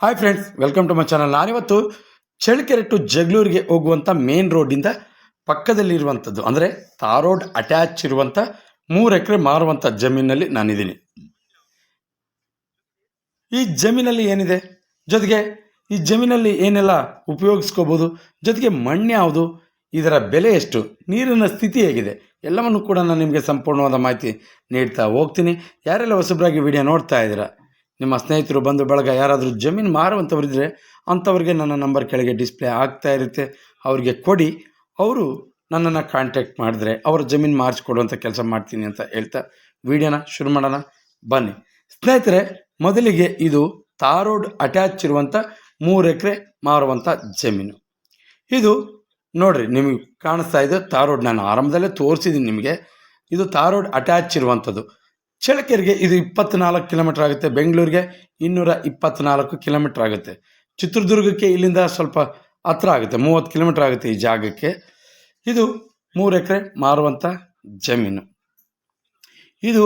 Hi friends welcome to my channel ನಾನಿವತ್ತು Challakere to ಜಗಳೂರಿಗೆ ಹೋಗುವಂಥ ಮೇನ್ ರೋಡಿಂದ ಪಕ್ಕದಲ್ಲಿರುವಂಥದ್ದು ಅಂದರೆ ತಾರ್ ರೋಡ್ ಅಟ್ಯಾಚ್ ಇರುವಂಥ ಮೂರು ಎಕರೆ ಮಾರುವಂಥ ಜಮೀನಲ್ಲಿ ನಾನಿದ್ದೀನಿ. ಈ ಜಮೀನಲ್ಲಿ ಏನಿದೆ? ಜೊತೆಗೆ ಈ ಜಮೀನಲ್ಲಿ ಏನೆಲ್ಲ ಉಪಯೋಗಿಸ್ಕೋಬೋದು ಜೊತೆಗೆ ಮಣ್ಣು ಯಾವುದು? ಇದರ ಬೆಲೆ ಎಷ್ಟು? ನೀರಿನ ಸ್ಥಿತಿ ಹೇಗಿದೆ? ಎಲ್ಲವನ್ನು ಕೂಡ ನಾನು ನಿಮಗೆ ಸಂಪೂರ್ಣವಾದ ಮಾಹಿತಿ ನೀಡ್ತಾ ಹೋಗ್ತೀನಿ. ಯಾರೆಲ್ಲ ಹೊಸಬ್ರಾಗಿ ವಿಡಿಯೋ ನೋಡ್ತಾ ಇದ್ದೀರಾ ನಿಮ್ಮ ಸ್ನೇಹಿತರು ಬಂದು ಬಳಗ ಯಾರಾದರೂ ಜಮೀನು ಮಾರುವಂಥವ್ರಿದ್ದರೆ ಅಂಥವ್ರಿಗೆ ನನ್ನ ನಂಬರ್ ಕೆಳಗೆ ಡಿಸ್ಪ್ಲೇ ಆಗ್ತಾ ಇರುತ್ತೆ. ಅವರಿಗೆ ಕೊಡಿ. ಅವರು ನನ್ನನ್ನು ಕಾಂಟ್ಯಾಕ್ಟ್ ಮಾಡಿದ್ರೆ ಅವರ ಜಮೀನು ಮಾರಿಸ್ಕೊಡುವಂಥ ಕೆಲಸ ಮಾಡ್ತೀನಿ ಅಂತ ಹೇಳ್ತಾ ವಿಡಿಯೋನ ಶುರು ಮಾಡೋಣ. ಬನ್ನಿ. ಸ್ನೇಹಿತರೆ, ಮೊದಲಿಗೆ ಇದು ತಾರೋಡ್ ಅಟ್ಯಾಚ್ ಇರುವಂಥ ಮೂರು ಎಕರೆ ಮಾರುವಂಥ ಜಮೀನು. ಇದು ನೋಡ್ರಿ, ನಿಮಗೆ ಕಾಣಿಸ್ತಾ ಇದೆ ತಾರೋಡ್ ನಾನು ಆರಂಭದಲ್ಲೇ ತೋರಿಸಿದ್ದೀನಿ ನಿಮಗೆ. ಇದು ತಾರೋಡ್ ಅಟ್ಯಾಚ್ ಇರುವಂಥದ್ದು. ಚಳ್ಳಕೆರೆಗೆ ಇದು ಇಪ್ಪತ್ನಾಲ್ಕು ಕಿಲೋಮೀಟರ್ ಆಗುತ್ತೆ. ಬೆಂಗಳೂರಿಗೆ ಇನ್ನೂರ ಇಪ್ಪತ್ನಾಲ್ಕು ಕಿಲೋಮೀಟರ್ ಆಗುತ್ತೆ. ಚಿತ್ರದುರ್ಗಕ್ಕೆ ಇಲ್ಲಿಂದ ಸ್ವಲ್ಪ ಹತ್ರ ಆಗುತ್ತೆ. ಮೂವತ್ತು ಕಿಲೋಮೀಟರ್ ಆಗುತ್ತೆ ಈ ಜಾಗಕ್ಕೆ. ಇದು ಮೂರು ಎಕರೆ ಮಾರುವಂಥ ಜಮೀನು. ಇದು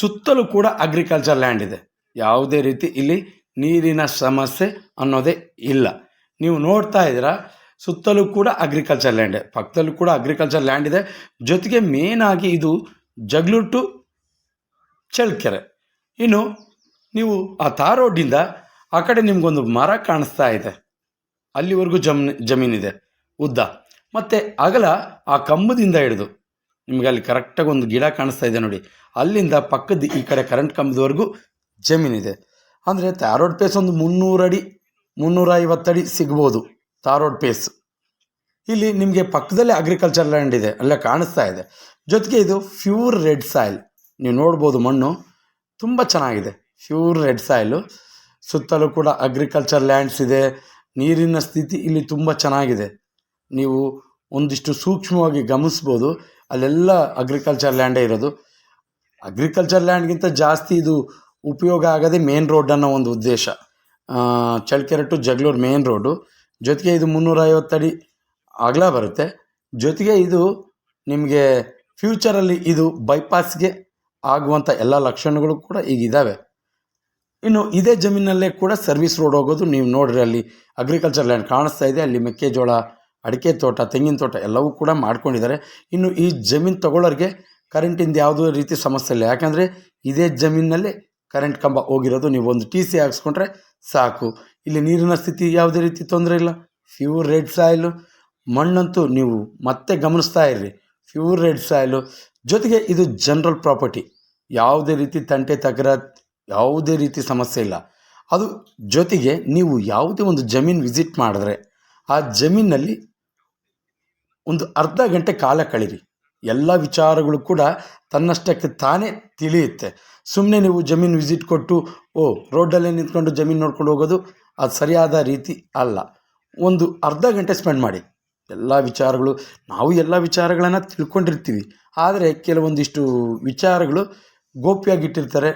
ಸುತ್ತಲೂ ಕೂಡ ಅಗ್ರಿಕಲ್ಚರ್ ಲ್ಯಾಂಡ್ ಇದೆ. ಯಾವುದೇ ರೀತಿ ಇಲ್ಲಿ ನೀರಿನ ಸಮಸ್ಯೆ ಅನ್ನೋದೇ ಇಲ್ಲ. ನೀವು ನೋಡ್ತಾ ಇದ್ದೀರಾ, ಸುತ್ತಲೂ ಕೂಡ ಅಗ್ರಿಕಲ್ಚರ್ ಲ್ಯಾಂಡ್ ಪಕ್ಕದಲ್ಲೂ ಕೂಡ ಅಗ್ರಿಕಲ್ಚರ್ ಲ್ಯಾಂಡ್ ಇದೆ. ಜೊತೆಗೆ ಮೇನಾಗಿ ಇದು ಜಗಳೂರು ಟು ಚಳ್ಳಕೆರೆ. ಇನ್ನು ನೀವು ಆ ತಾರ್ ರೋಡಿಂದ ಆ ಕಡೆ ನಿಮಗೊಂದು ಮರ ಕಾಣಿಸ್ತಾ ಇದೆ. ಅಲ್ಲಿವರೆಗೂ ಜಮೀನ್ ಜಮೀನಿದೆ. ಉದ್ದ. ಮತ್ತು ಅಗಲ ಆ ಕಂಬದಿಂದ ಹಿಡಿದು. ನಿಮಗೆ ಅಲ್ಲಿ ಕರೆಕ್ಟಾಗಿ ಒಂದು ಗಿಡ ಕಾಣಿಸ್ತಾ ಇದೆ ನೋಡಿ. ಅಲ್ಲಿಂದ ಪಕ್ಕದ ಈ ಕಡೆ ಕರೆಂಟ್ ಕಂಬದವರೆಗೂ ಜಮೀನಿದೆ. ಅಂದರೆ ತಾರೋಡ್ ರೋಡ್ ಪೇಸ್ ಒಂದು ಮುನ್ನೂರು ಅಡಿ, ಮುನ್ನೂರ ಐವತ್ತಡಿ ಸಿಗ್ಬೋದು ತಾರೋಡ್ ರೋಡ್ ಪೇಸ್ ಇಲ್ಲಿ ನಿಮಗೆ ಪಕ್ಕದಲ್ಲೇ ಅಗ್ರಿಕಲ್ಚರ್ ಲ್ಯಾಂಡ್ ಇದೆ. ಅಲ್ಲೇ ಕಾಣಿಸ್ತಾ ಇದೆ. ಜೊತೆಗೆ ಇದು ಫ್ಯೂರ್ ರೆಡ್ ಸಾಯಿಲ್ ನೀವು ನೋಡ್ಬೋದು ಮಣ್ಣು ತುಂಬ ಚೆನ್ನಾಗಿದೆ. ಪ್ಯೂರ್ ರೆಡ್ ಸಾಯಿಲು ಸುತ್ತಲೂ ಕೂಡ ಅಗ್ರಿಕಲ್ಚರ್ ಲ್ಯಾಂಡ್ಸ್ ಇದೆ. ನೀರಿನ ಸ್ಥಿತಿ ಇಲ್ಲಿ ತುಂಬ ಚೆನ್ನಾಗಿದೆ. ನೀವು ಒಂದಿಷ್ಟು ಸೂಕ್ಷ್ಮವಾಗಿ ಗಮನಿಸ್ಬೋದು. ಅಲ್ಲೆಲ್ಲ ಅಗ್ರಿಕಲ್ಚರ್ ಲ್ಯಾಂಡೇ ಇರೋದು. ಅಗ್ರಿಕಲ್ಚರ್ ಲ್ಯಾಂಡ್ಗಿಂತ ಜಾಸ್ತಿ ಇದು ಉಪಯೋಗ ಆಗೋದೇ ಮೇನ್ ರೋಡ್ ಅನ್ನೋ ಒಂದು ಉದ್ದೇಶ. Challakere to Jagalur main road ಜೊತೆಗೆ ಇದು ಮುನ್ನೂರ ಅಡಿ ಅಗಲ ಬರುತ್ತೆ. ಜೊತೆಗೆ ಇದು ನಿಮಗೆ ಫ್ಯೂಚರಲ್ಲಿ ಇದು ಬೈಪಾಸ್ಗೆ ಆಗುವಂಥ ಎಲ್ಲ ಲಕ್ಷಣಗಳು ಕೂಡ ಈಗಿದ್ದಾವೆ ಇನ್ನು ಇದೇ ಜಮೀನಲ್ಲೇ ಕೂಡ ಸರ್ವಿಸ್ ರೋಡ್ ಹೋಗೋದು ನೀವು ನೋಡ್ರಿ, ಅಲ್ಲಿ ಅಗ್ರಿಕಲ್ಚರ್ ಲ್ಯಾಂಡ್ ಕಾಣಿಸ್ತಾ ಇದೆ, ಅಲ್ಲಿ ಮೆಕ್ಕೆಜೋಳ, ಅಡಿಕೆ ತೋಟ, ತೆಂಗಿನ ತೋಟ ಎಲ್ಲವೂ ಕೂಡ ಮಾಡ್ಕೊಂಡಿದ್ದಾರೆ. ಇನ್ನು ಈ ಜಮೀನು ತಗೊಳ್ಳೋರಿಗೆ ಕರೆಂಟಿಂದ ಯಾವುದೇ ರೀತಿ ಸಮಸ್ಯೆ ಇಲ್ಲ. ಯಾಕಂದರೆ ಇದೇ ಜಮೀನಲ್ಲೇ ಕರೆಂಟ್ ಕಂಬ ಹೋಗಿರೋದು. ನೀವು ಒಂದು ಟಿ ಸಿ ಹಾಕ್ಸ್ಕೊಂಡ್ರೆ ಸಾಕು. ಇಲ್ಲಿ ನೀರಿನ ಸ್ಥಿತಿ ಯಾವುದೇ ರೀತಿ ತೊಂದರೆ ಇಲ್ಲ. ಫ್ಯೂರ್ ರೆಡ್ ಸಾಯಿಲು ಮಣ್ಣಂತೂ ನೀವು ಮತ್ತೆ ಗಮನಿಸ್ತಾ ಇರ್ರಿ. ಫ್ಯೂರ್ ರೆಡ್ ಸಾಯಿಲು ಜೊತೆಗೆ ಇದು ಜನರಲ್ ಪ್ರಾಪರ್ಟಿ ಯಾವುದೇ ರೀತಿ ತಂಟೆ ತಕರಾರು ಯಾವುದೇ ರೀತಿ ಸಮಸ್ಯೆ ಇಲ್ಲ. ಅದು ಜೊತೆಗೆ ನೀವು ಯಾವುದೇ ಒಂದು ಜಮೀನು ವಿಸಿಟ್ ಮಾಡಿದ್ರೆ ಆ ಜಮೀನಲ್ಲಿ ಒಂದು ಅರ್ಧ ಗಂಟೆ ಕಾಲ ಕಳೀರಿ. ಎಲ್ಲ ವಿಚಾರಗಳು ಕೂಡ ತನ್ನಷ್ಟಕ್ಕೆ ತಾನೇ ತಿಳಿಯುತ್ತೆ. ಸುಮ್ಮನೆ ನೀವು ಜಮೀನು ವಿಸಿಟ್ ಕೊಟ್ಟು, ಓ, ರೋಡಲ್ಲೇ ನಿಂತ್ಕೊಂಡು ಜಮೀನು ನೋಡ್ಕೊಂಡು ಹೋಗೋದು ಅದು ಸರಿಯಾದ ರೀತಿ ಅಲ್ಲ. ಒಂದು ಅರ್ಧ ಗಂಟೆ ಸ್ಪೆಂಡ್ ಮಾಡಿ. ಎಲ್ಲ ವಿಚಾರಗಳು, ನಾವು ಎಲ್ಲ ವಿಚಾರಗಳನ್ನು ತಿಳ್ಕೊಂಡಿರ್ತೀವಿ. ಆದರೆ ಕೆಲವೊಂದಿಷ್ಟು ವಿಚಾರಗಳು ಗೋಪ್ಯಾಗಿಟ್ಟಿರ್ತಾರೆ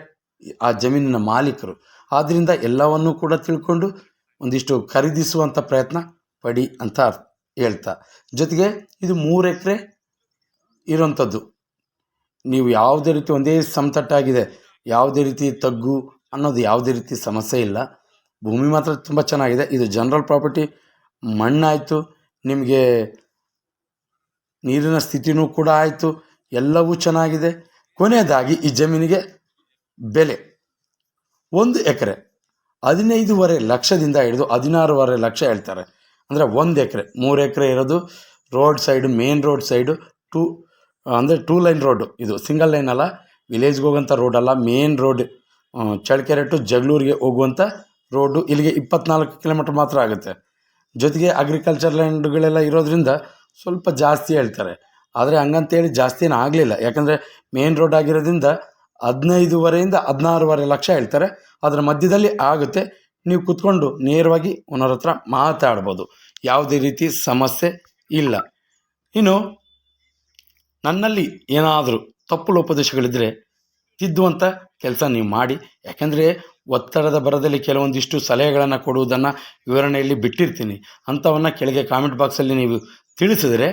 ಆ ಜಮೀನಿನ ಮಾಲೀಕರು. ಆದ್ದರಿಂದ ಎಲ್ಲವನ್ನೂ ಕೂಡ ತಿಳ್ಕೊಂಡು ಒಂದಿಷ್ಟು ಖರೀದಿಸುವಂಥ ಪ್ರಯತ್ನ ಪಡಿ ಅಂತ ಹೇಳ್ತಾ. ಜೊತೆಗೆ ಇದು ಮೂರು ಎಕರೆ ಇರೋಂಥದ್ದು ನೀವು ಯಾವುದೇ ರೀತಿ ಒಂದೇ ಸಮತಟ್ಟಾಗಿದೆ, ಯಾವುದೇ ರೀತಿ ತಗ್ಗು ಅನ್ನೋದು ಯಾವುದೇ ರೀತಿ ಸಮಸ್ಯೆ ಇಲ್ಲ. ಭೂಮಿ ಮಾತ್ರ ತುಂಬ ಚೆನ್ನಾಗಿದೆ. ಇದು ಜನರಲ್ ಪ್ರಾಪರ್ಟಿ, ಮಣ್ಣಾಯಿತು, ನಿಮಗೆ ನೀರಿನ ಸ್ಥಿತಿನೂ ಕೂಡ ಆಯಿತು. ಎಲ್ಲವೂ ಚೆನ್ನಾಗಿದೆ. ಕೊನೆಯದಾಗಿ ಈ ಜಮೀನಿಗೆ ಬೆಲೆ. ಒಂದು ಎಕರೆ ಹದಿನೈದೂವರೆ ಲಕ್ಷದಿಂದ ಹಿಡಿದು ಹದಿನಾರೂವರೆ ಲಕ್ಷ ಹೇಳ್ತಾರೆ. ಅಂದರೆ ಒಂದು ಎಕರೆ. ಮೂರು ಎಕರೆ ಇರೋದು road side, main road side, two, ಅಂದರೆ ಟೂ ಲೈನ್ ರೋಡು. ಇದು ಸಿಂಗಲ್ ಲೈನ್ ಅಲ್ಲ, ವಿಲೇಜ್ಗೆ ಹೋಗೋಂಥ ರೋಡ್ ಅಲ್ಲ, ಮೇನ್ ರೋಡ್. ಚಳ್ಳಕೆರೆ ಟು ಜಗಳೂರಿಗೆ ಹೋಗುವಂಥ ರೋಡು ಇಲ್ಲಿಗೆ ಇಪ್ಪತ್ನಾಲ್ಕು ಕಿಲೋಮೀಟ್ರ್ ಮಾತ್ರ ಆಗುತ್ತೆ. ಜೊತೆಗೆ ಅಗ್ರಿಕಲ್ಚರ್ ಲ್ಯಾಂಡ್ಗಳೆಲ್ಲ ಇರೋದ್ರಿಂದ ಸ್ವಲ್ಪ ಜಾಸ್ತಿ ಹೇಳ್ತಾರೆ. ಆದರೆ ಹಂಗಂತೇಳಿ ಜಾಸ್ತಿನೂ ಆಗಲಿಲ್ಲ. ಯಾಕಂದರೆ ಮೇನ್ ರೋಡ್ ಆಗಿರೋದ್ರಿಂದ ಹದಿನೈದುವರೆಯಿಂದ ಹದಿನಾರುವರೆ ಲಕ್ಷ ಹೇಳ್ತಾರೆ. ಅದರ ಮಧ್ಯದಲ್ಲಿ ಆಗುತ್ತೆ. ನೀವು ಕೂತ್ಕೊಂಡು ನೇರವಾಗಿ ಓನರ್ ಹತ್ರ ಮಾತಾಡ್ಬೋದು. ಯಾವುದೇ ರೀತಿ ಸಮಸ್ಯೆ ಇಲ್ಲ. ಇನ್ನು ನನ್ನಲ್ಲಿ ಏನಾದರೂ ತಪ್ಪು ಲೋಪದೇಶಗಳಿದ್ದರೆ ತಿದ್ದುವಂಥ ಕೆಲಸ ನೀವು ಮಾಡಿ. ಯಾಕೆಂದರೆ ಒತ್ತಡದ ಬರದಲ್ಲಿ ಕೆಲವೊಂದಿಷ್ಟು ಸಲಹೆಗಳನ್ನು ಕೊಡುವುದನ್ನು ವಿವರಣೆಯಲ್ಲಿ ಬಿಟ್ಟಿರ್ತೀನಿ. ಅಂಥವನ್ನು ಕೆಳಗೆ ಕಾಮೆಂಟ್ ಬಾಕ್ಸಲ್ಲಿ ನೀವು ತಿಳಿಸಿದರೆ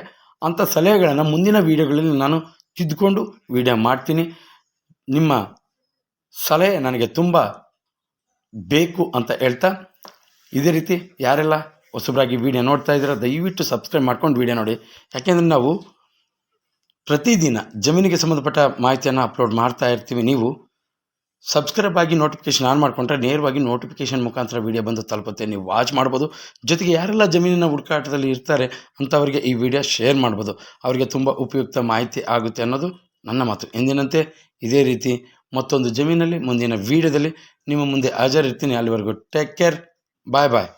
ಅಂಥ ಸಲಹೆಗಳನ್ನು ಮುಂದಿನ ವೀಡಿಯೋಗಳಲ್ಲಿ ನಾನು ತಿದ್ದುಕೊಂಡು ವೀಡಿಯೋ ಮಾಡ್ತೀನಿ. ನಿಮ್ಮ ಸಲಹೆ ನನಗೆ ತುಂಬ ಬೇಕು ಅಂತ ಹೇಳ್ತಾ, ಇದೇ ರೀತಿ ಯಾರೆಲ್ಲ ಹೊಸಬರಾಗಿ ವೀಡಿಯೋ ನೋಡ್ತಾ ಇದ್ದೀರಾ ದಯವಿಟ್ಟು ಸಬ್ಸ್ಕ್ರೈಬ್ ಮಾಡ್ಕೊಂಡು ವೀಡಿಯೋ ನೋಡಿ. ಯಾಕೆಂದರೆ ನಾವು ಪ್ರತಿದಿನ ಜಮೀನಿಗೆ ಸಂಬಂಧಪಟ್ಟ ಮಾಹಿತಿಯನ್ನು ಅಪ್ಲೋಡ್ ಮಾಡ್ತಾ ಇರ್ತೀವಿ ನೀವು. ಸಬ್ಸ್ಕ್ರೈಬ್ ಆಗಿ ನೋಟಿಫಿಕೇಶನ್ ಆನ್ ಮಾಡಿಕೊಂಡ್ರೆ ನೇರವಾಗಿ ನೋಟಿಫಿಕೇಶನ್ ಮುಖಾಂತರ ವಿಡಿಯೋ ಬಂದು ತಲುಪುತ್ತೆ. ನೀವು ವಾಚ್ ಮಾಡ್ಬೋದು. ಜೊತೆಗೆ ಯಾರೆಲ್ಲ ಜಮೀನಿನ ಹುಡುಕಾಟದಲ್ಲಿ ಇರ್ತಾರೆ ಅಂಥವರಿಗೆ ಈ ವಿಡಿಯೋ ಶೇರ್ ಮಾಡ್ಬೋದು. ಅವರಿಗೆ ತುಂಬ ಉಪಯುಕ್ತ ಮಾಹಿತಿ ಆಗುತ್ತೆ ಅನ್ನೋದು ನನ್ನ ಮಾತು. ಎಂದಿನಂತೆ ಇದೇ ರೀತಿ ಮತ್ತೊಂದು ಜಮೀನಲ್ಲಿ ಮುಂದಿನ ವಿಡಿಯೋದಲ್ಲಿ ನಿಮ್ಮ ಮುಂದೆ ಹಾಜರಿರ್ತೀನಿ. ಅಲ್ಲಿವರೆಗೂ ಟೇಕ್ ಕೇರ್ ಬಾಯ್ ಬಾಯ್